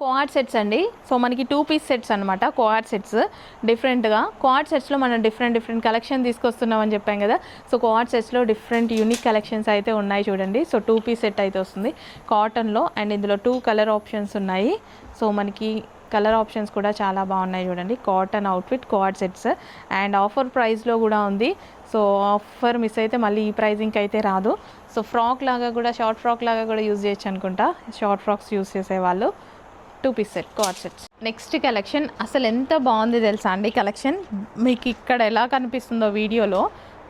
Co-ord sets అండి. So మనకి two piece sets అనమాట కోఆర్డ్ సెట్స్ డిఫరెంట్గా కోఆర్డ్ సెట్స్లో మనం డిఫరెంట్ డిఫరెంట్ కలెక్షన్ తీసుకొస్తున్నాం అని చెప్పాం కదా. సో కోఆర్డ్ సెట్స్లో డిఫరెంట్ యూనిక్ కలెక్షన్స్ అయితే ఉన్నాయి చూడండి. సో టూ పీస్ సెట్ అయితే వస్తుంది. కాటన్లో అండ్ ఇందులో టూ కలర్ ఆప్షన్స్ ఉన్నాయి. సో మనకి కలర్ ఆప్షన్స్ కూడా చాలా బాగున్నాయి చూడండి. Cotton outfit coord sets and offer ప్రైస్లో కూడా ఉంది. సో ఆఫర్ మిస్ అయితే మళ్ళీ ఈ ప్రైజింగ్కి అయితే రాదు. సో ఫ్రాక్ లాగా కూడా షార్ట్ ఫ్రాక్ లాగా కూడా యూజ్ చేయొచ్చు అనుకుంటా. షార్ట్ ఫ్రాక్స్ యూజ్ చేసేవాళ్ళు. Two piece set card sets next collection అసలు ఎంత బాగుంది తెలుసా అండి కలెక్షన్? మీకు ఇక్కడ ఎలా కనిపిస్తుందో వీడియోలో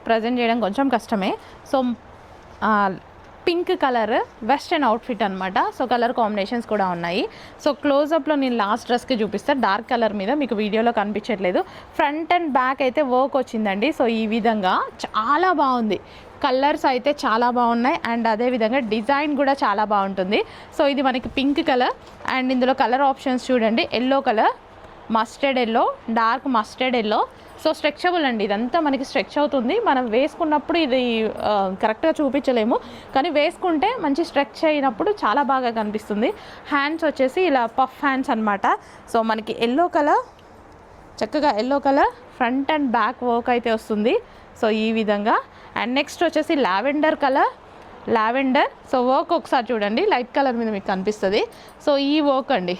ప్రజెంట్ చేయడం కొంచెం కష్టమే. So pink colour western outfit అనమాట సో కలర్ కాంబినేషన్స్ కూడా ఉన్నాయి. సో క్లోజప్లో నేను లాస్ట్ డ్రెస్కి చూపిస్తాను డార్క్ కలర్ మీద మీకు వీడియోలో కనిపించట్లేదు. ఫ్రంట్ అండ్ బ్యాక్ అయితే వర్క్ వచ్చిందండి. సో ఈ విధంగా చాలా బాగుంది. కలర్స్ అయితే చాలా బాగున్నాయి అండ్ అదేవిధంగా డిజైన్ కూడా చాలా బాగుంటుంది. సో ఇది మనకి పింక్ కలర్ అండ్ ఇందులో కలర్ ఆప్షన్స్ చూడండి. Yellow colour mustard yellow dark mustard yellow. So stretchable అండి ఇదంతా మనకి స్ట్రెచ్ అవుతుంది. మనం వేసుకున్నప్పుడు ఇది కరెక్ట్గా చూపించలేము. కానీ వేసుకుంటే మంచి స్ట్రెచ్ అయినప్పుడు చాలా బాగా కనిపిస్తుంది. హ్యాండ్స్ వచ్చేసి ఇలా పఫ్ హ్యాండ్స్ అనమాట సో మనకి ఎల్లో కలర్ చక్కగా yellow colour front and back work అయితే వస్తుంది. సో ఈ విధంగా. అండ్ నెక్స్ట్ వచ్చేసి lavender colour lavender so work ఒకసారి చూడండి. లైట్ కలర్ మీద మీకు కనిపిస్తుంది. సో ఈ వర్క్ అండి.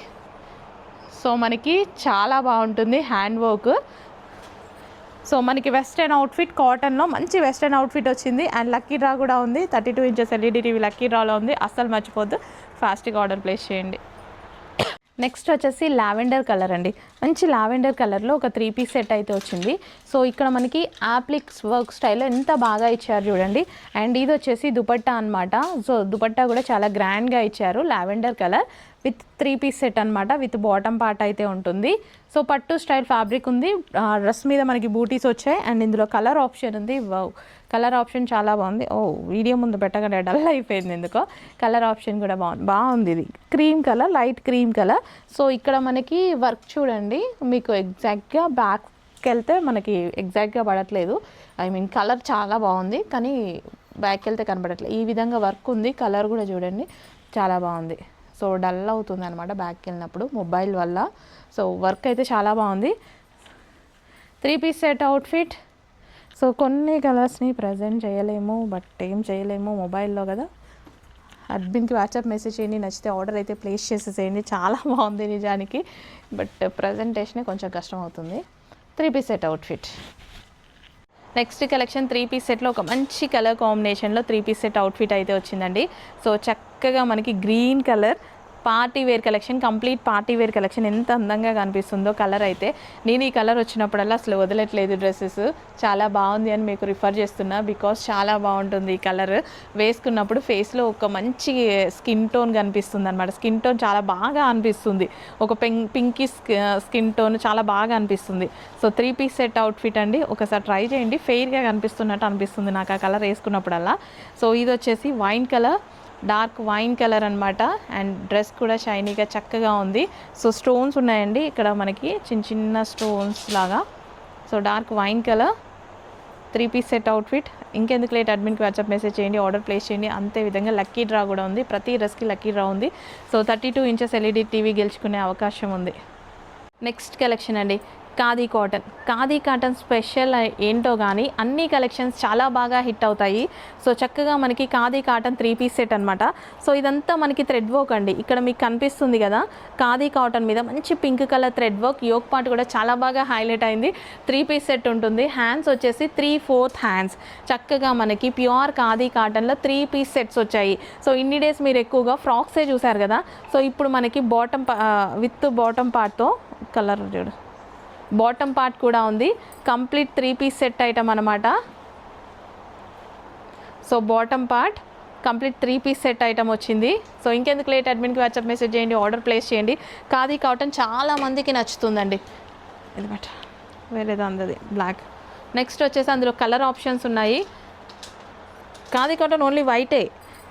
సో మనకి చాలా బాగుంటుంది హ్యాండ్ వర్క్ సో మనకి వెస్ట్రన్ అవుట్ఫిట్ కాటన్లో మంచి వెస్ట్రన్ అవుట్ఫిట్ వచ్చింది. అండ్ లక్కీ డ్రా కూడా ఉంది. Thirty two inches LED TV lucky డ్రాలో ఉంది. అస్సలు మర్చిపోద్దు ఫాస్ట్గా ఆర్డర్ ప్లేస్ చేయండి. నెక్స్ట్ వచ్చేసి లావెండర్ కలర్ అండి. మంచి లావెండర్ కలర్లో ఒక త్రీ పీస్ సెట్ అయితే వచ్చింది. సో ఇక్కడ మనకి యాప్లిక్స్ వర్క్ స్టైల్లో ఎంత బాగా ఇచ్చారు చూడండి. అండ్ ఇది వచ్చేసి దుపట్టా అనమాట సో దుపట్టా కూడా చాలా గ్రాండ్గా ఇచ్చారు lavender colour. With three piece set అనమాట విత్ బాటమ్ పార్ట్ అయితే ఉంటుంది. సో పట్టు స్టైల్ ఫ్యాబ్రిక్ ఉంది. డ్రెస్ మీద మనకి బూటీస్ వచ్చాయి అండ్ ఇందులో కలర్ ఆప్షన్ ఉంది. కలర్ ఆప్షన్ చాలా బాగుంది. ఓ వీడియో ముందు పెట్టగానే డల్ అయిపోయింది ఎందుకో. కలర్ ఆప్షన్ కూడా బాగుంది బాగుంది ఇది. Cream colour light cream colour. So ఇక్కడ మనకి వర్క్ చూడండి. మీకు ఎగ్జాక్ట్గా బ్యాక్కి వెళ్తే మనకి ఎగ్జాక్ట్గా పడట్లేదు. ఐ మీన్ కలర్ చాలా బాగుంది కానీ బ్యాక్ వెళ్తే కనబడట్లేదు ఈ విధంగా వర్క్ ఉంది. కలర్ కూడా చూడండి. చాలా బాగుంది. సో డల్ అవుతుంది అనమాట బ్యాక్కి వెళ్ళినప్పుడు మొబైల్ వల్ల. సో వర్క్ అయితే చాలా బాగుంది. Three piece set outfit so కొన్ని కలర్స్ని ప్రజెంట్ చేయలేము బట్ ఏం చేయలేము మొబైల్లో కదా. అడ్మిన్కి వాట్సాప్ మెసేజ్ చేయండి నచ్చితే ఆర్డర్ అయితే ప్లేస్ చేసేసేయండి. చాలా బాగుంది నిజానికి బట్ ప్రజెంటేషనే కొంచెం కష్టం అవుతుంది. Three piece set outfit next collection three piece సెట్లో ఒక మంచి కలర్ కాంబినేషన్లో త్రీ పీస్ సెట్ అవుట్ఫిట్ అయితే వచ్చిందండి. సో చక్కగా మనకి green colour party wear collection complete party wear collection ఎంత అందంగా కనిపిస్తుందో కలర్ అయితే. నేను ఈ కలర్ వచ్చినప్పుడల్లా అసలు వదలట్లేదు డ్రెస్సెస్. చాలా బాగుంది అని మీకు రిఫర్ చేస్తున్నా. బికాస్ చాలా బాగుంటుంది ఈ కలర్. వేసుకున్నప్పుడు ఫేస్లో ఒక మంచి స్కిన్ టోన్ కనిపిస్తుంది అనమాట స్కిన్ టోన్ చాలా బాగా అనిపిస్తుంది. ఒక పెంక్ పింకీ స్కిన్ టోన్ చాలా బాగా అనిపిస్తుంది. So three piece set outfit అండి. ఒకసారి ట్రై చేయండి. ఫెయిర్గా కనిపిస్తున్నట్టు అనిపిస్తుంది నాకు ఆ కలర్ వేసుకున్నప్పుడల్లా. సో ఇది వచ్చేసి wine colour. Dark wine colour అనమాట అండ్ డ్రెస్ కూడా షైనీగా చక్కగా ఉంది. సో స్టోన్స్ ఉన్నాయండి. ఇక్కడ మనకి చిన్న చిన్న స్టోన్స్ లాగా. So dark wine colour. Three piece set outfit. ఇంకెందుకు లేట్? అడ్మిన్కి వాట్సాప్ మెసేజ్ చేయండి. ఆర్డర్ ప్లేస్ చేయండి. అంతే విధంగా లక్కీ డ్రా కూడా ఉంది. ప్రతి డ్రెస్కి లక్కీ డ్రా ఉంది. So thirty two inches LED TV గెలుచుకునే అవకాశం ఉంది. నెక్స్ట్ కలెక్షన్ అండి. Khadi cotton. Khadi cotton special ఏంటో కానీ అన్ని కలెక్షన్స్ చాలా బాగా హిట్ అవుతాయి. సో చక్కగా మనకి khadi cotton three piece set అనమాట సో ఇదంతా మనకి థ్రెడ్ వర్క్ అండి. ఇక్కడ మీకు కనిపిస్తుంది కదా ఖాదీ కాటన్ మీద మంచి pink colour thread work. Yoke part కూడా చాలా బాగా హైలైట్ అయింది. త్రీ పీస్ సెట్ ఉంటుంది. హ్యాండ్స్ వచ్చేసి త్రీ ఫోర్త్ హ్యాండ్స్. చక్కగా మనకి ప్యూర్ ఖాదీ కాటన్లో త్రీ పీస్ సెట్స్ వచ్చాయి. సో ఇన్ని డేస్ మీరు ఎక్కువగా ఫ్రాక్సే చూసారు కదా. సో ఇప్పుడు మనకి బాటమ్ విత్ బాటమ్ పార్ట్తో కలర్ చూడు. బాటమ్ పార్ట్ కూడా ఉంది. Complete three piece set item అనమాట so bottom part complete three piece set item వచ్చింది. సో ఇంకెందుకు లేట్ అడ్మిన్కి వాట్సాప్ మెసేజ్ చేయండి ఆర్డర్ ప్లేస్ చేయండి. ఖాదీ కాటన్ చాలా మందికి నచ్చుతుందండి. ఇది బట్ వేరేది అందది బ్లాక్. నెక్స్ట్ వచ్చేసి అందులో కలర్ ఆప్షన్స్ ఉన్నాయి. ఖాదీ కాటన్ ఓన్లీ వైటే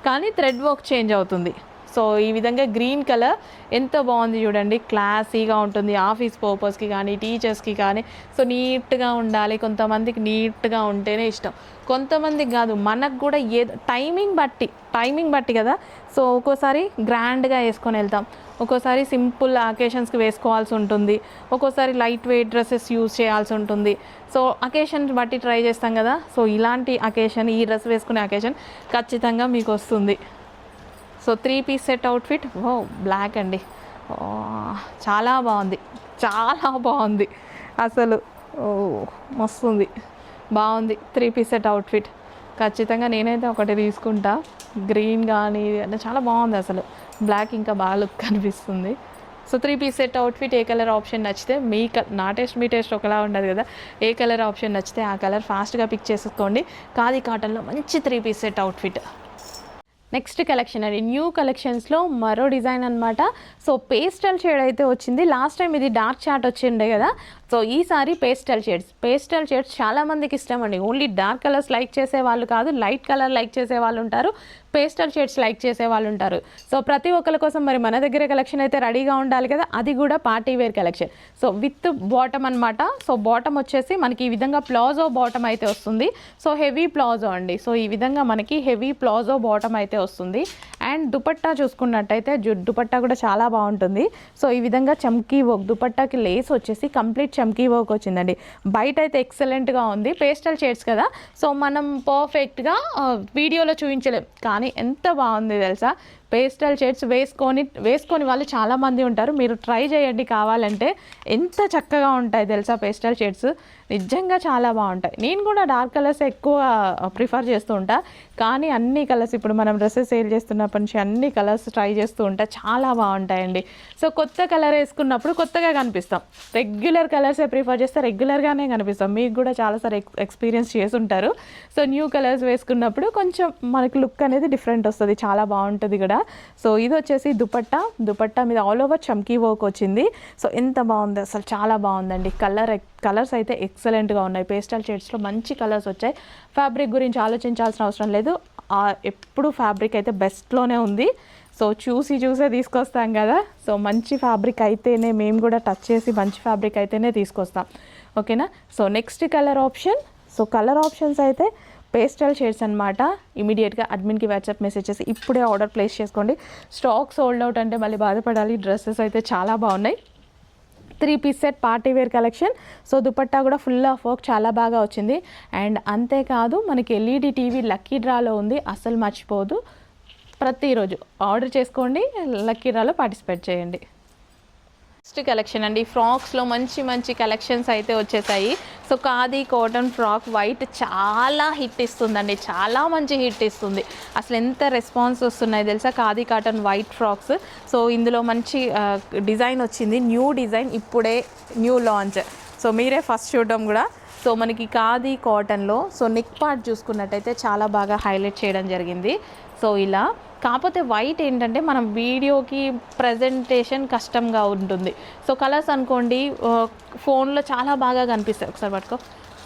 కానీ థ్రెడ్ వర్క్ చేంజ్ అవుతుంది. సో ఈ విధంగా గ్రీన్ కలర్ ఎంత బాగుంది చూడండి. క్లాసీగా ఉంటుంది. ఆఫీస్ పర్పస్కి కానీ టీచర్స్కి కానీ. సో నీట్గా ఉండాలి. కొంతమందికి నీట్గా ఉంటేనే ఇష్టం. కొంతమందికి కాదు మనకు కూడా ఏదో టైమింగ్ బట్టి టైమింగ్ బట్టి కదా. సో ఒక్కోసారి గ్రాండ్గా వేసుకొని వెళ్తాం. ఒక్కోసారి సింపుల్ అకేషన్స్కి వేసుకోవాల్సి ఉంటుంది. ఒక్కోసారి లైట్ వెయిట్ డ్రెస్సెస్ యూజ్ చేయాల్సి ఉంటుంది. సో అకేషన్ బట్టి ట్రై చేస్తాం కదా. సో ఇలాంటి అకేషన్ ఈ డ్రెస్ వేసుకునే అకేషన్ ఖచ్చితంగా మీకు వస్తుంది. So three piece set outfit ఓ బ్లాక్ అండి. చాలా బాగుంది. చాలా బాగుంది. అసలు ఓ మస్తుంది. బాగుంది త్రీ పీస్ సెట్ అవుట్ఫిట్. ఖచ్చితంగా నేనైతే ఒకటి తీసుకుంటా. గ్రీన్ కానీ అంటే చాలా బాగుంది అసలు. బ్లాక్ ఇంకా బాగా లుక్ కనిపిస్తుంది. So three piece set outfit ఏ కలర్ ఆప్షన్ నచ్చితే మీ క నా టేస్ట్ మీ టేస్ట్ ఒకలా ఉండదు కదా. ఏ కలర్ ఆప్షన్ నచ్చితే ఆ కలర్ ఫాస్ట్గా పిక్ చేసుకోండి. ఖాదీ కాటన్లో మంచి three piece set outfit. Next collection అండి. న్యూ కలెక్షన్స్లో మరో డిజైన్ అనమాట సో పేస్టల్ షేడ్ అయితే వచ్చింది. లాస్ట్ టైం ఇది డార్క్ చాట్ వచ్చిండే కదా. సో ఈసారి పేస్టల్ షేడ్స్. పేస్టల్ షేడ్స్ చాలామందికి ఇష్టం అండి. ఓన్లీ డార్క్ కలర్స్ లైక్ చేసే వాళ్ళు కాదు లైట్ కలర్ లైక్ చేసే వాళ్ళు ఉంటారు పేస్టల్ షేడ్స్ లైక్ చేసే వాళ్ళు ఉంటారు. సో ప్రతి ఒక్కరి కోసం మరి మన దగ్గర కలెక్షన్ అయితే రెడీగా ఉండాలి కదా అది కూడా party wear collection. So with bottom అనమాట సో బాటమ్ వచ్చేసి మనకి ఈ విధంగా ప్లాజో బాటమ్ అయితే వస్తుంది. సో హెవీ ప్లాజో అండి. సో ఈ విధంగా మనకి హెవీ ప్లాజో బాటమ్ అయితే వస్తుంది. అండ్ దుపట్టా చూసుకున్నట్టయితే జు- దుపట్టా కూడా చాలా బాగుంటుంది. సో ఈ విధంగా చమ్కీ ఒక దుపట్టాకి లేస్ వచ్చేసి కంప్లీట్ చమ్కీ వర్క్ వచ్చిందండి. బయట అయితే ఎక్సలెంట్గా ఉంది. పేస్టల్ షేడ్స్ కదా. సో మనం పర్ఫెక్ట్గా వీడియోలో చూపించలేం. కానీ ఎంత బాగుంది తెలుసా? పేస్టల్ షేడ్స్ వేసుకొని వేసుకొని వాళ్ళు చాలామంది ఉంటారు. మీరు ట్రై చేయండి కావాలంటే. ఎంత చక్కగా ఉంటాయి తెలుసా పేస్టల్ షేడ్స్? నిజంగా చాలా బాగుంటాయి. నేను కూడా డార్క్ కలర్స్ ఎక్కువ ప్రిఫర్ చేస్తూ ఉంటా. కానీ అన్ని కలర్స్ ఇప్పుడు మనం డ్రెస్సెస్ సేల్ చేస్తున్నప్పటి నుంచి అన్ని కలర్స్ ట్రై చేస్తూ ఉంటా చాలా బాగుంటాయండి. సో కొత్త కలర్ వేసుకున్నప్పుడు కొత్తగా కనిపిస్తాం. రెగ్యులర్ కలర్సే ప్రిఫర్ చేస్తే రెగ్యులర్గానే కనిపిస్తాం. మీకు కూడా చాలాసార్లు ఎక్స్ ఎక్స్పీరియన్స్ చేసుంటారు సో న్యూ కలర్స్ వేసుకున్నప్పుడు కొంచెం మనకి లుక్ అనేది డిఫరెంట్ వస్తుంది. చాలా బాగుంటుంది కూడా. సో ఇది వచ్చేసి దుపట్టా. దుపట్టా మీద ఆల్ ఓవర్ చమ్కీ వర్క్ వచ్చింది. సో ఎంత బాగుంది అసలు. చాలా బాగుందండి. కలర్ కలర్స్ అయితే ఎక్సలెంట్గా ఉన్నాయి. పేస్టల్ షేడ్స్లో మంచి కలర్స్ వచ్చాయి. ఫ్యాబ్రిక్ గురించి ఆలోచించాల్సిన అవసరం లేదు. ఎప్పుడు ఫ్యాబ్రిక్ అయితే బెస్ట్లోనే ఉంది. సో చూసి చూసే తీసుకొస్తాం కదా. సో మంచి ఫ్యాబ్రిక్ అయితేనే మేము కూడా టచ్ చేసి మంచి ఫ్యాబ్రిక్ అయితేనే తీసుకొస్తాం. ఓకేనా? So next colour option. So colour options అయితే పేస్టల్ షేడ్స్ అనమాట ఇమీడియట్గా అడ్మిన్కి వాట్సాప్ మెసేజ్ చేసి ఇప్పుడే ఆర్డర్ ప్లేస్ చేసుకోండి. స్టాక్ సోల్డ్ అవుట్ అంటే మళ్ళీ బాధపడాలి. డ్రెస్సెస్ అయితే చాలా బాగున్నాయి. Three piece set party wear collection. So dupatta కూడా ఫుల్ ఆఫ్ వర్క్ చాలా బాగా వచ్చింది. అండ్ అంతేకాదు మనకి ఎల్ఈడి టీవీ లక్కీ డ్రాలో ఉంది. అస్సలు మర్చిపోదు. ప్రతిరోజు ఆర్డర్ చేసుకోండి లక్కీ డ్రాలో పార్టిసిపేట్ చేయండి. నెక్స్ట్ కలెక్షన్ అండి. ఫ్రాక్స్లో మంచి మంచి కలెక్షన్స్ అయితే వచ్చేసాయి. So khadi cotton frock white చాలా హిట్ ఇస్తుందండి. చాలా మంచి హిట్ ఇస్తుంది. అసలు ఎంత రెస్పాన్స్ వస్తున్నాయి తెలుసా? Khadi cotton white frocks. So ఇందులో మంచి డిజైన్ వచ్చింది. న్యూ డిజైన్ ఇప్పుడే న్యూ లాంచ్. సో మీరే ఫస్ట్ చూడడం కూడా. సో మనకి ఖాదీ కాటన్లో సో నెక్ పార్ట్ చూసుకున్నట్టయితే చాలా బాగా హైలైట్ చేయడం జరిగింది. సో ఇలా కాకపోతే వైట్ ఏంటంటే మనం వీడియోకి ప్రజెంటేషన్ కష్టంగా ఉంటుంది. సో కలర్స్ అనుకోండి ఫోన్లో చాలా బాగా కనిపిస్తాయి. ఒకసారి పట్టుకో.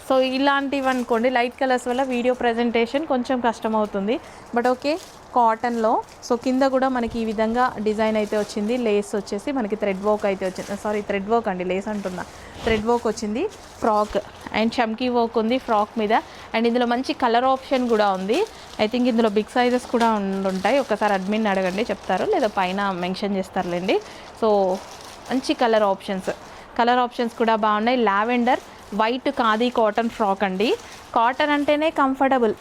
సో ఇలాంటివి అనుకోండి లైట్ కలర్స్ వల్ల వీడియో ప్రజెంటేషన్ కొంచెం కష్టం అవుతుంది బట్ ఓకే కాటన్లో. సో కింద కూడా మనకి ఈ విధంగా డిజైన్ అయితే వచ్చింది. లేస్ వచ్చేసి మనకి థ్రెడ్ వర్క్ అయితే వచ్చింది. సారీ థ్రెడ్ వర్క్ అండి. లేస్ అంటున్నా. థ్రెడ్ వర్క్ వచ్చింది. ఫ్రాక్ అండ్ చమ్కీ వర్క్ ఉంది ఫ్రాక్ మీద. అండ్ ఇందులో మంచి కలర్ ఆప్షన్ కూడా ఉంది. ఐ థింక్ ఇందులో బిగ్ సైజెస్ కూడా ఉంటాయి. ఒకసారి అడ్మిన్ అడగండి చెప్తారు. లేదా పైన మెన్షన్ చేస్తారులేండి. సో మంచి కలర్ ఆప్షన్స్. కలర్ ఆప్షన్స్ కూడా బాగున్నాయి. Lavender white khadi cotton frock అండి. కాటన్ అంటేనే కంఫర్టబుల్.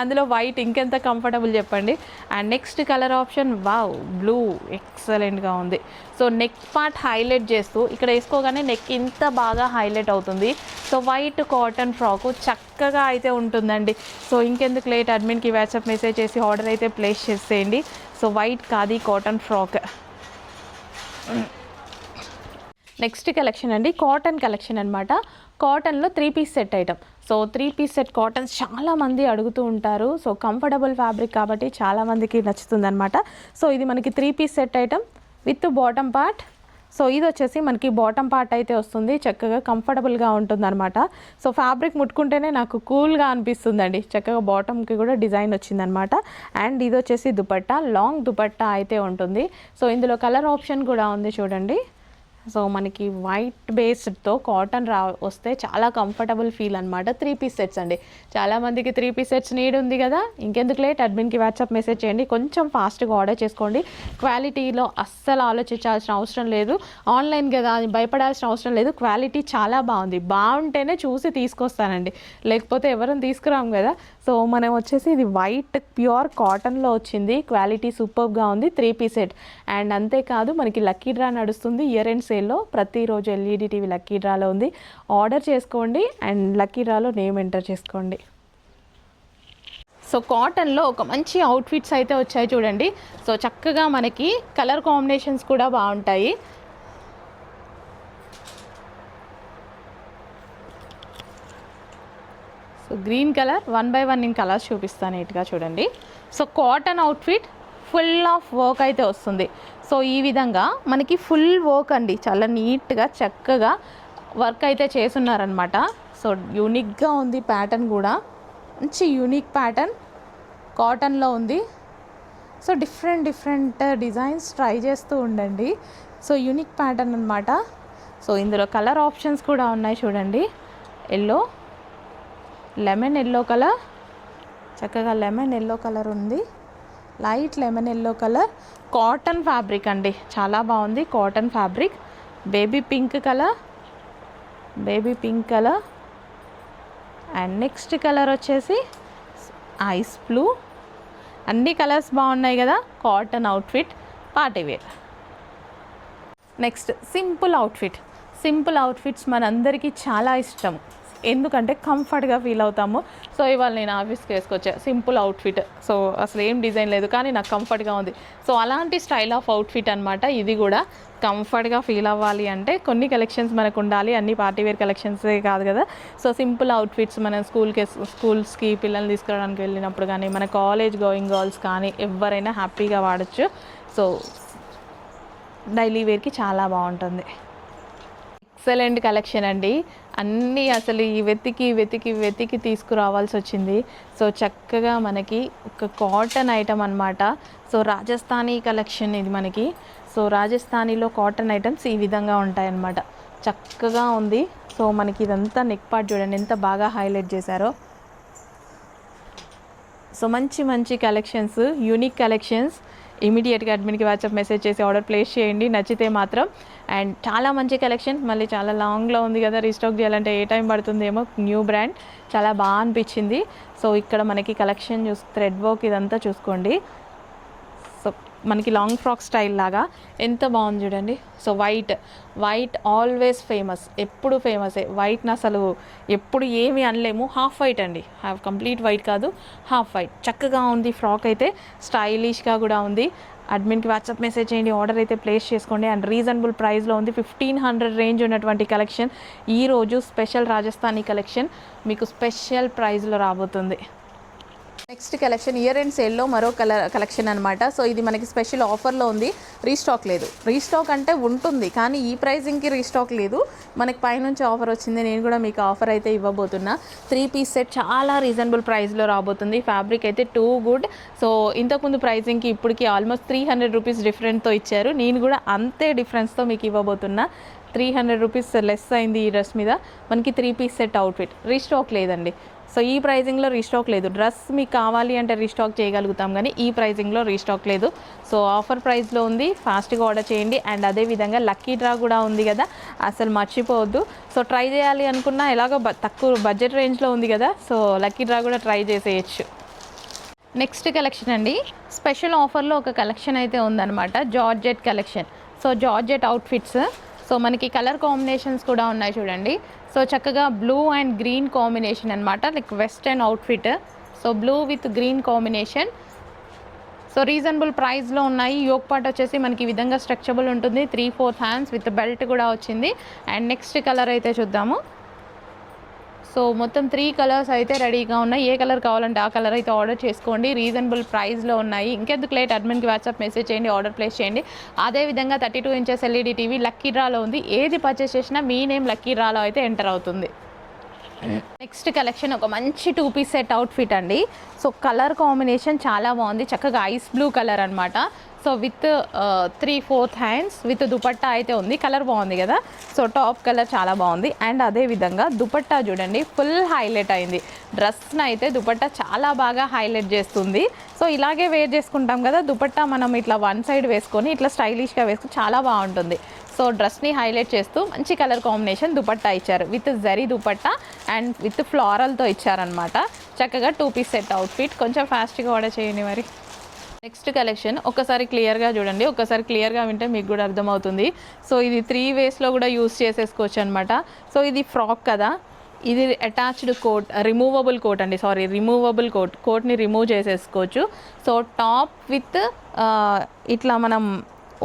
అందులో వైట్ ఇంకెంత కంఫర్టబుల్ చెప్పండి. And next colour option wow blue ఎక్సలెంట్గా ఉంది. సో నెక్ పార్ట్ హైలైట్ చేస్తూ ఇక్కడ వేసుకోగానే నెక్ ఇంత బాగా హైలైట్ అవుతుంది. సో వైట్ కాటన్ ఫ్రాకు చక్కగా అయితే ఉంటుందండి. సో ఇంకెందుకు లేట్ అడ్మిన్కి వాట్సాప్ మెసేజ్ చేసి ఆర్డర్ అయితే ప్లేస్ చేసేయండి. So white khadi cotton frock next collection అండి. కాటన్ కలెక్షన్ అనమాట కాటన్లో three piece set item so three piece set cottons చాలా మంది అడుగుతూ ఉంటారు. సో కంఫర్టబుల్ ఫ్యాబ్రిక్ కాబట్టి చాలామందికి నచ్చుతుంది అనమాట సో ఇది మనకి three piece set item with bottom part so ఇది వచ్చేసి మనకి బాటమ్ పార్ట్ అయితే వస్తుంది. చక్కగా కంఫర్టబుల్గా ఉంటుంది అనమాట సో ఫ్యాబ్రిక్ ముట్టుకుంటేనే నాకు కూల్గా అనిపిస్తుందండి. చక్కగా బాటమ్కి కూడా డిజైన్ వచ్చిందనమాట అండ్ ఇది వచ్చేసి దుపట్టా లాంగ్ దుపట్టా అయితే ఉంటుంది. సో ఇందులో కలర్ ఆప్షన్ కూడా ఉంది చూడండి. సో మనకి వైట్ బేస్డ్తో కాటన్ రా వస్తే చాలా కంఫర్టబుల్ ఫీల్ అనమాట త్రీ పీస్ సెట్స్ అండి. చాలామందికి త్రీ పీస్ సెట్స్ నీడ్ ఉంది కదా. ఇంకెందుకు లేట్ అడ్మిన్కి వాట్సాప్ మెసేజ్ చేయండి. కొంచెం ఫాస్ట్గా ఆర్డర్ చేసుకోండి. క్వాలిటీలో అస్సలు ఆలోచించాల్సిన అవసరం లేదు. ఆన్లైన్ కదా భయపడాల్సిన అవసరం లేదు. క్వాలిటీ చాలా బాగుంది. బాగుంటేనే చూసి తీసుకొస్తానండి. లేకపోతే ఎవరిని తీసుకురాం కదా. సో మనం వచ్చేసి ఇది వైట్ ప్యూర్ కాటన్లో వచ్చింది. క్వాలిటీ సూపర్గా ఉంది. త్రీ పీస్ సెట్ అండ్ అంతేకాదు మనకి లక్కీ డ్రా నడుస్తుంది. ఇయర్ అండ్ సేల్లో ప్రతిరోజు ఎల్ఈడి టీవీ లక్కీ డ్రాలో ఉంది. ఆర్డర్ చేసుకోండి అండ్ లక్కీ డ్రాలో నేమ్ ఎంటర్ చేసుకోండి. సో కాటన్లో ఒక మంచి అవుట్ఫిట్స్ అయితే వచ్చాయి చూడండి. సో చక్కగా మనకి కలర్ కాంబినేషన్స్ కూడా బాగుంటాయి. So green colour one by one నేను కలర్స్ చూపిస్తాను నీట్గా చూడండి. So cotton outfit full of work అయితే వస్తుంది. సో ఈ విధంగా మనకి ఫుల్ వర్క్ అండి. చాలా నీట్గా చక్కగా వర్క్ అయితే చేసున్నారనమాట సో యూనిక్గా ఉంది ప్యాటర్న్ కూడా. మంచి యూనిక్ ప్యాటర్న్ కాటన్లో ఉంది. So different different designs try చేస్తూ ఉండండి. సో యూనిక్ ప్యాటర్న్ అనమాట సో ఇందులో కలర్ ఆప్షన్స్ కూడా ఉన్నాయి చూడండి. Yellow lemon yellow colour. చక్కగా లెమన్ ఎల్లో కలర్ ఉంది. Light lemon yellow colour. Cotton fabric అండి. చాలా బాగుంది cotton fabric. Baby pink colour. Baby pink colour. And next colour వచ్చేసి ఐస్ బ్లూ. అన్ని కలర్స్ బాగున్నాయి కదా? Cotton outfit party wear. Next simple outfit. Simple outfits మనందరికీ చాలా ఇష్టం. ఎందుకంటే కంఫర్ట్గా ఫీల్ అవుతాము. సో ఇవాళ నేను ఆఫీస్కి వేసుకొచ్చా. సింపుల్ అవుట్ఫిట్ సో అసలు ఏం డిజైన్ లేదు కానీ నాకు కంఫర్ట్గా ఉంది. సో అలాంటి స్టైల్ ఆఫ్ అవుట్ఫిట్ అనమాట ఇది కూడా కంఫర్ట్గా ఫీల్ అవ్వాలి అంటే కొన్ని కలెక్షన్స్ మనకు ఉండాలి. అన్ని పార్టీ వేర్ కలెక్షన్సే కాదు కదా. సో సింపుల్ అవుట్ఫిట్స్ మనం స్కూల్కి స్కూల్స్కి పిల్లల్ని తీసుకురావడానికి వెళ్ళినప్పుడు కానీ మన కాలేజ్ గోయింగ్ గర్ల్స్ కానీ ఎవరైనా హ్యాపీగా వాడచ్చు. సో డైలీ వేర్కి చాలా బాగుంటుంది. ఎక్సలెంట్ కలెక్షన్ అండి. అన్నీ అసలు ఈ వెతికి వెతికి వెతికి తీసుకురావాల్సి వచ్చింది. సో చక్కగా మనకి ఒక కాటన్ ఐటమ్ అనమాట సో రాజస్థానీ కలెక్షన్ ఇది మనకి. సో రాజస్థానీలో కాటన్ ఐటమ్స్ ఈ విధంగా ఉంటాయన్నమాట. చక్కగా ఉంది. సో మనకి ఇదంతా నెక్ పార్ట్ చూడండి ఎంత బాగా హైలైట్ చేశారో. సో మంచి మంచి కలెక్షన్స్ యూనిక్ కలెక్షన్స్ ఇమీడియట్గా అడ్మిన్కి వాట్సాప్ మెసేజ్ చేసి ఆర్డర్ ప్లేస్ చేయండి. నచ్చితే మాత్రం. అండ్ చాలా మంచి కలెక్షన్. మళ్ళీ చాలా లాంగ్లో ఉంది కదా రీస్టాక్ చేయాలంటే ఏ టైం పడుతుందేమో. New brand. చాలా బాగా అనిపించింది. సో ఇక్కడ మనకి కలెక్షన్ చూసి థ్రెడ్ వర్క్ ఇదంతా చూసుకోండి. మనకి లాంగ్ ఫ్రాక్ స్టైల్ లాగా ఎంత బాగుంది చూడండి. So white white always famous ఎప్పుడు ఫేమసే వైట్ని అసలు ఎప్పుడు ఏమి అనలేము. హాఫ్ వైట్ అండి. హాఫ్ కంప్లీట్ వైట్ కాదు. హాఫ్ వైట్ చక్కగా ఉంది ఫ్రాక్ అయితే. స్టైలిష్గా కూడా ఉంది. అడ్మిన్కి వాట్సాప్ మెసేజ్ చేయండి. ఆర్డర్ అయితే ప్లేస్ చేసుకోండి. అండ్ రీజనబుల్ ప్రైస్లో ఉంది. ఫిఫ్టీన్ హండ్రెడ్ రేంజ్ ఉన్నటువంటి కలెక్షన్ ఈరోజు స్పెషల్ రాజస్థానీ కలెక్షన్ మీకు స్పెషల్ ప్రైస్లో రాబోతుంది. నెక్స్ట్ కలెక్షన్ ఇయర్ అండ్ సేల్లో మరో కలర్ కలెక్షన్ అనమాట సో ఇది మనకి స్పెషల్ ఆఫర్లో ఉంది. రీస్టాక్ లేదు. రీస్టాక్ అంటే ఉంటుంది కానీ ఈ ప్రైజింగ్కి రీస్టాక్ లేదు. మనకి పైనుంచి ఆఫర్ వచ్చింది. నేను కూడా మీకు ఆఫర్ అయితే ఇవ్వబోతున్నా. త్రీ పీస్ సెట్ చాలా రీజనబుల్ ప్రైస్లో రాబోతుంది. ఫ్యాబ్రిక్ అయితే టూ గుడ్ సో ఇంతకుముందు ప్రైజింగ్కి ఇప్పటికి ఆల్మోస్ట్ త్రీ హండ్రెడ్ రూపీస్ డిఫరెంట్తో ఇచ్చారు. నేను కూడా అంతే డిఫరెన్స్తో మీకు ఇవ్వబోతున్నా. త్రీ హండ్రెడ్ రూపీస్ లెస్ అయింది ఈ డ్రెస్ మీద. మనకి three piece set outfit restock లేదండి. సో ఈ ప్రైజింగ్లో రీస్టాక్ లేదు. డ్రెస్ మీకు కావాలి అంటే రీస్టాక్ చేయగలుగుతాం కానీ ఈ ప్రైజింగ్లో రీస్టాక్ లేదు. సో ఆఫర్ ప్రైస్లో ఉంది. ఫాస్ట్గా ఆర్డర్ చేయండి. అండ్ అదేవిధంగా లక్కీ డ్రా కూడా ఉంది కదా. అసలు మర్చిపోవద్దు. సో ట్రై చేయాలి అనుకున్నా ఎలాగో బ- తక్కువ బడ్జెట్ రేంజ్లో ఉంది కదా. సో లక్కీ డ్రా కూడా ట్రై చేసేయచ్చు. నెక్స్ట్ కలెక్షన్ అండి. స్పెషల్ ఆఫర్లో ఒక కలెక్షన్ అయితే ఉందన్నమాట. Georgette collection. So georgette outfits. So మనకి కలర్ కాంబినేషన్స్ కూడా ఉన్నాయి చూడండి. సో చక్కగా బ్లూ అండ్ గ్రీన్ కాంబినేషన్ అనమాట like western outfit. So blue with green combination. So reasonable ప్రైస్లో ఉన్నాయి. యోగ్ పాట్ వచ్చేసి మనకి ఈ విధంగా స్ట్రక్చబుల్ ఉంటుంది. Three fourth hands with belt కూడా వచ్చింది. అండ్ నెక్స్ట్ కలర్ అయితే చూద్దాము. సో మొత్తం త్రీ కలర్స్ అయితే రెడీగా ఉన్నాయి. ఏ కలర్ కావాలంటే ఆ కలర్ అయితే ఆర్డర్ చేసుకోండి. రీజనబుల్ ప్రైస్లో ఉన్నాయి. ఇంకెందుకు లేట్ అడ్మిన్కి వాట్సాప్ మెసేజ్ చేయండి ఆర్డర్ ప్లేస్ చేయండి. అదేవిధంగా thirty two inches LED TV lucky డ్రాలో ఉంది. ఏది పర్చేస్ చేసినా మీ నేమ్ లక్కీ డ్రాలో అయితే ఎంటర్ అవుతుంది. నెక్స్ట్ కలెక్షన్ ఒక మంచి టూ పీస్ సెట్ అవుట్ఫిట్ అండి. సో కలర్ కాంబినేషన్ చాలా బాగుంది. చక్కగా ఐస్ బ్లూ కలర్ అనమాట so with three fourth hands with dupatta అయితే ఉంది. కలర్ బాగుంది కదా? సో టాప్ కలర్ చాలా బాగుంది. అండ్ అదే విధంగా దుపట్టా చూడండి ఫుల్ హైలైట్ అయింది. డ్రెస్ని అయితే దుపట్టా చాలా బాగా హైలైట్ చేస్తుంది. సో ఇలాగే వేర్ చేసుకుంటాం కదా దుపట్టా మనం ఇట్లా వన్ సైడ్ వేసుకొని ఇట్లా స్టైలిష్గా వేసుకొని చాలా బాగుంటుంది. సో డ్రెస్ని హైలైట్ చేస్తూ మంచి కలర్ కాంబినేషన్ దుపట్టా ఇచ్చారు. With zari dupatta and with ఫ్లారల్తో ఇచ్చారనమాట చక్కగా టూ పీస్ సెట్ అవుట్ఫిట్ కొంచెం ఫాస్ట్గా ఆర్డర్ చేయండి మరి. నెక్స్ట్ కలెక్షన్ ఒకసారి క్లియర్గా చూడండి. ఒకసారి క్లియర్గా వింటే మీకు కూడా అర్థమవుతుంది. సో ఇది త్రీ వేస్లో కూడా యూస్ చేసేసుకోవచ్చు అనమాట సో ఇది ఫ్రాక్ కదా. ఇది అటాచ్డ్ కోట్ రిమూవబుల్ కోట్ అండి. సారీ రిమూవబుల్ కోట్ కోట్ని రిమూవ్ చేసేసుకోవచ్చు. సో టాప్ విత్ ఇట్లా మనం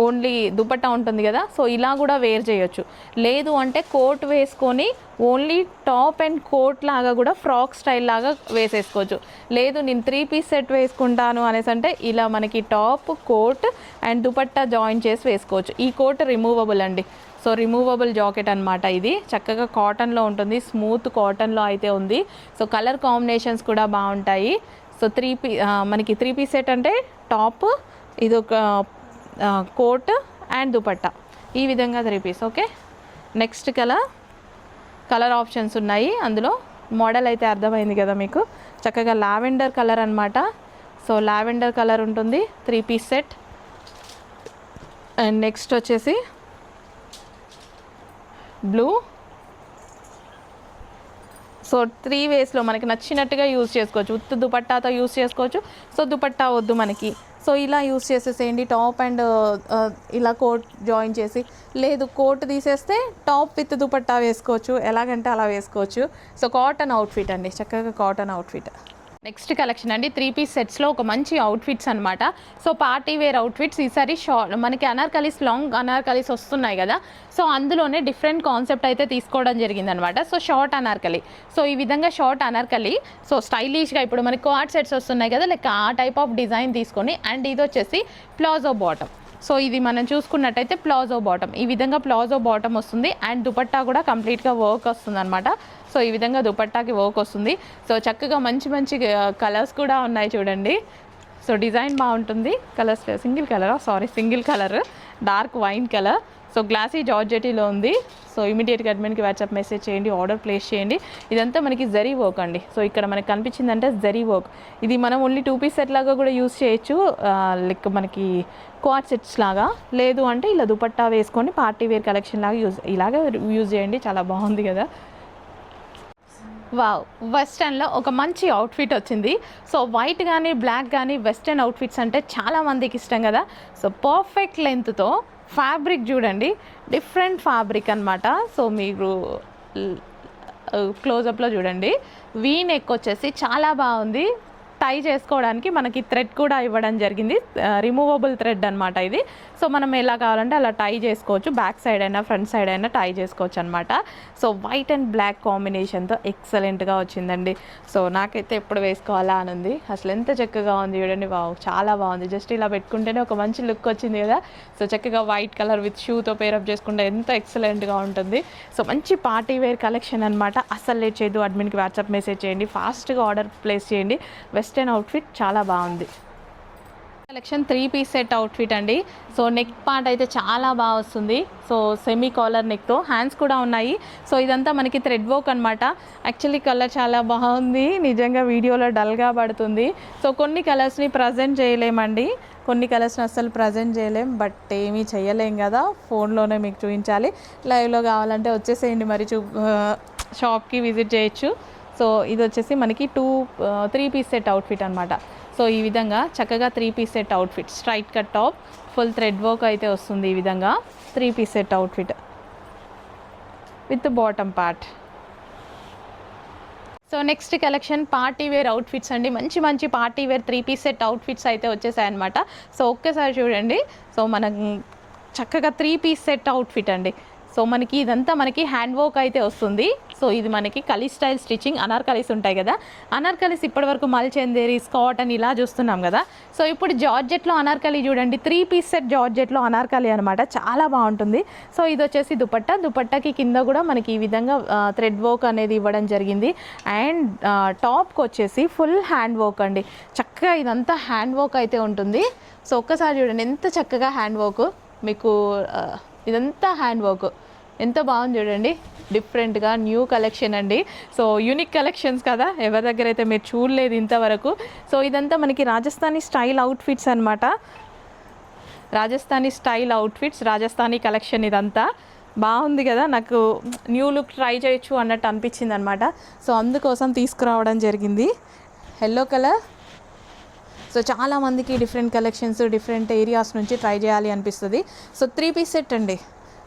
ఓన్లీ దుపట్టా ఉంటుంది కదా సో ఇలా కూడా వేర్ చేయొచ్చు. లేదు అంటే కోట్ వేసుకొని ఓన్లీ టాప్ అండ్ కోట్ లాగా కూడా ఫ్రాక్ స్టైల్ లాగా వేసేసుకోవచ్చు. లేదు నేను త్రీ పీస్ సెట్ వేసుకుంటాను అనేసి అంటే ఇలా మనకి top coat and dupatta join చేసి వేసుకోవచ్చు. ఈ కోట్ రిమూవబుల్ అండి. సో రిమూవబుల్ జాకెట్ అనమాట ఇది. చక్కగా కాటన్లో ఉంటుంది స్మూత్ కాటన్లో అయితే ఉంది. సో కలర్ కాంబినేషన్స్ కూడా బాగుంటాయి. సో త్రీ పీ మనకి త్రీ పీస్ సెట్ అంటే టాప్ ఇది ఒక కోట్ అండ్ దుపట్టా. ఈ విధంగా three piece okay next colour colour options ఉన్నాయి. అందులో మోడల్ అయితే అర్థమైంది కదా మీకు. చక్కగా లావెండర్ కలర్ అనమాట సో లావెండర్ కలర్ ఉంటుంది. Three piece set and next వచ్చేసి బ్లూ సో త్రీ వేస్లో మనకి నచ్చినట్టుగా యూజ్ చేసుకోవచ్చు. ఉత్త దుపట్టాతో యూజ్ చేసుకోవచ్చు. సో దుపట్టా వద్దు మనకి. సో ఇలా యూస్ చేసేసేయండి. టాప్ అండ్ ఇలా కోట్ జాయిన్ చేసి లేదు కోట్ తీసేస్తే టాప్ విత్ దుపట్టా వేసుకోవచ్చు ఎలాగంటే అలా వేసుకోవచ్చు. సో కాటన్ అవుట్ఫిట్ అండి చక్కగా కాటన్ అవుట్ఫిట్. నెక్స్ట్ కలెక్షన్ అండి. త్రీ పీస్ సెట్స్లో ఒక మంచి అవుట్ఫిట్స్ అనమాట సో పార్టీ వేర్ అవుట్ఫిట్స్ ఈసారి షార్ట్ మనకి అనార్కలీస్ లాంగ్ అనార్కలీస్ వస్తున్నాయి కదా. సో అందులోనే డిఫరెంట్ కాన్సెప్ట్ అయితే తీసుకోవడం జరిగిందనమాట సో షార్ట్ అనార్కలి. సో ఈ విధంగా షార్ట్ అనార్కలి. సో స్టైలిష్గా ఇప్పుడు మనకి కార్డ్ సెట్స్ వస్తున్నాయి కదా. లైక్ ఆ టైప్ ఆఫ్ డిజైన్ తీసుకొని అండ్ ఇది వచ్చేసి ప్లాజో బాటమ్. సో ఇది మనం చూసుకున్నట్టయితే ప్లాజో బాటమ్. ఈ విధంగా ప్లాజో బాటమ్ వస్తుంది అండ్ దుపట్టా కూడా కంప్లీట్గా వర్క్ వస్తుంది అనమాట సో ఈ విధంగా దుపట్టాకి వర్క్ వస్తుంది. సో చక్కగా మంచి మంచి కలర్స్ కూడా ఉన్నాయి చూడండి. సో డిజైన్ బాగుంటుంది. Colours single colour? Sorry single colour. Dark wine colour. So glossy జార్జెటీలో ఉంది. సో ఇమీడియట్గా అడ్మిన్కి వాట్సాప్ మెసేజ్ చేయండి ఆర్డర్ ప్లేస్ చేయండి. ఇదంతా మనకి జరీ వర్క్ అండి. సో ఇక్కడ మనకి కనిపించిందంటే జరీ వర్క్. ఇది మనం ఓన్లీ టూ పీస్ సెట్ లాగా కూడా యూస్ చేయొచ్చు. లైక్ మనకి క్వాడ్ సెట్స్ లాగా. లేదు అంటే ఇలా దుపట్టా వేసుకొని పార్టీ వేర్ కలెక్షన్ లాగా యూజ్ ఇలాగే యూజ్ చేయండి. చాలా బాగుంది కదా. వావ్. వెస్టర్న్లో ఒక మంచి అవుట్ఫిట్ వచ్చింది. సో వైట్ కానీ బ్లాక్ కానీ వెస్టర్న్ అవుట్ఫిట్స్ అంటే చాలా మందికి ఇష్టం కదా. సో పర్ఫెక్ట్ లెంత్తో ఫ్యాబ్రిక్ చూడండి డిఫరెంట్ ఫ్యాబ్రిక్ అనమాట సో మీరు క్లోజప్లో చూడండి. వీ నెక్ వచ్చేసి చాలా బాగుంది. టై చేసుకోవడానికి మనకి థ్రెడ్ కూడా ఇవ్వడం జరిగింది. రిమూవబుల్ థ్రెడ్ అనమాట ఇది. సో మనం ఎలా కావాలంటే అలా టై చేసుకోవచ్చు. బ్యాక్ సైడ్ అయినా ఫ్రంట్ సైడ్ అయినా టై చేసుకోవచ్చు అనమాట సో వైట్ అండ్ బ్లాక్ కాంబినేషన్తో ఎక్సలెంట్గా వచ్చిందండి. సో నాకైతే ఎప్పుడు వేసుకోవాలా అని ఉంది అసలు ఎంత చక్కగా ఉంది చూడండి. బావు చాలా బాగుంది. జస్ట్ ఇలా పెట్టుకుంటేనే ఒక మంచి లుక్ వచ్చింది కదా. సో చక్కగా వైట్ కలర్ విత్ షూతో పేరప్ చేసుకుంటే ఎంత ఎక్సలెంట్గా ఉంటుంది. సో మంచి పార్టీ వేర్ కలెక్షన్ అనమాట అస్సలు లేట్ చేయదు అడ్మిన్కి వాట్సాప్ మెసేజ్ చేయండి. ఫాస్ట్గా ఆర్డర్ ప్లేస్ చేయండి. వెస్ట్రన్ అవుట్ఫిట్ చాలా బాగుంది. Collection three piece set outfit అండి. సో నెక్ పార్ట్ అయితే చాలా బాగా వస్తుంది. సో సెమీ కాలర్ నెక్తో హ్యాండ్స్ కూడా ఉన్నాయి. సో ఇదంతా మనకి థ్రెడ్ వర్క్ అనమాట యాక్చువల్లీ కలర్ చాలా బాగుంది. నిజంగా వీడియోలో డల్గా పడుతుంది. సో కొన్ని కలర్స్ని ప్రజెంట్ చేయలేమండి. కొన్ని కలర్స్ని అస్సలు ప్రజెంట్ చేయలేం. బట్ ఏమీ చేయలేం కదా. ఫోన్లోనే మీకు చూపించాలి. లైవ్లో కావాలంటే వచ్చేసేయండి. మరి చూ షాప్కి విజిట్ చేయొచ్చు. సో ఇది వచ్చేసి మనకి two three piece set outfit అనమాట సో ఈ విధంగా చక్కగా three piece set outfit straight cut top full thread work అయితే వస్తుంది ఈ విధంగా three piece set outfit with bottom part so next collection party wear outfits అండి. మంచి మంచి party wear three piece set outfits అయితే వచ్చేసాయి అనమాట సో ఒక్కసారి చూడండి. సో మనం చక్కగా త్రీ పీస్ సెట్ అవుట్ఫిట్ అండి. సో మనకి ఇదంతా మనకి హ్యాండ్ వర్క్ అయితే వస్తుంది. సో ఇది మనకి కలీ స్టైల్ స్టిచ్చింగ్ అనార్కలీస్ ఉంటాయి కదా. అనార్కలీస్ ఇప్పటివరకు మల్చేందేరి స్కాట్ అని ఇలా చూస్తున్నాం కదా. సో ఇప్పుడు జార్జెట్లో అనార్కలి చూడండి. త్రీ పీస్ సెట్ జార్జెట్లో అనార్కలి అనమాట చాలా బాగుంటుంది. సో ఇది వచ్చేసి దుపట్టా. దుపట్టాకి కింద కూడా మనకి ఈ విధంగా థ్రెడ్ వర్క్ అనేది ఇవ్వడం జరిగింది. అండ్ టాప్కి వచ్చేసి ఫుల్ హ్యాండ్ వర్క్ అండి. చక్కగా ఇదంతా హ్యాండ్ వర్క్ అయితే ఉంటుంది. సో ఒక్కసారి చూడండి. ఎంత చక్కగా హ్యాండ్ వర్క్ మీకు ఇదంతా హ్యాండ్ వర్క్ ఎంత బాగుంది చూడండి. డిఫరెంట్గా న్యూ కలెక్షన్ అండి. సో యూనిక్ కలెక్షన్స్ కదా. ఎవరి దగ్గర అయితే మీరు చూడలేదు ఇంతవరకు. సో ఇదంతా మనకి రాజస్థానీ స్టైల్ అవుట్ఫిట్స్ అనమాట Rajasthani style outfits Rajasthani collection ఇదంతా. బాగుంది కదా. నాకు న్యూ లుక్ ట్రై చేయొచ్చు అన్నట్టు అనిపించింది అనమాట సో అందుకోసం తీసుకురావడం జరిగింది. ఎల్లో కలర్ సో చాలా మందికి డిఫరెంట్ కలెక్షన్స్ డిఫరెంట్ ఏరియాస్ నుంచి ట్రై చేయాలి అనిపిస్తుంది. సో త్రీ పీస్ సెట్ అండి.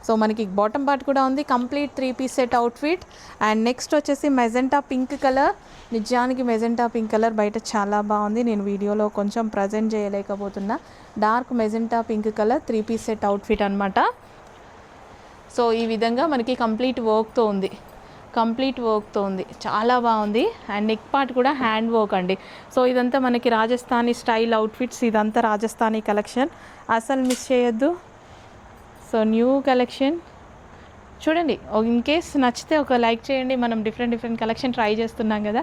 సో మనకి బాటమ్ పార్ట్ కూడా ఉంది. Complete three piece set outfit and next వచ్చేసి మెజెంటా పింక్ కలర్ నిజానికి మెజెంటా పింక్ కలర్ బయట చాలా బాగుంది. నేను వీడియోలో కొంచెం present చేయలేకపోతున్నా. Dark magenta pink colour three piece set outfit అనమాట సో ఈ విధంగా మనకి కంప్లీట్ వర్క్తో ఉంది. కంప్లీట్ వర్క్తో ఉంది. చాలా బాగుంది. అండ్ నెక్ పార్ట్ కూడా హ్యాండ్ వర్క్ అండి. సో ఇదంతా మనకి రాజస్థానీ స్టైల్ అవుట్ఫిట్స్ ఇదంతా రాజస్థానీ కలెక్షన్ అసలు మిస్ చేయొద్దు. So new collection. చూడండి ఇన్ కేస్ నచ్చితే ఒక లైక్ చేయండి. మనం డిఫరెంట్ డిఫరెంట్ కలెక్షన్ ట్రై చేస్తున్నాం కదా.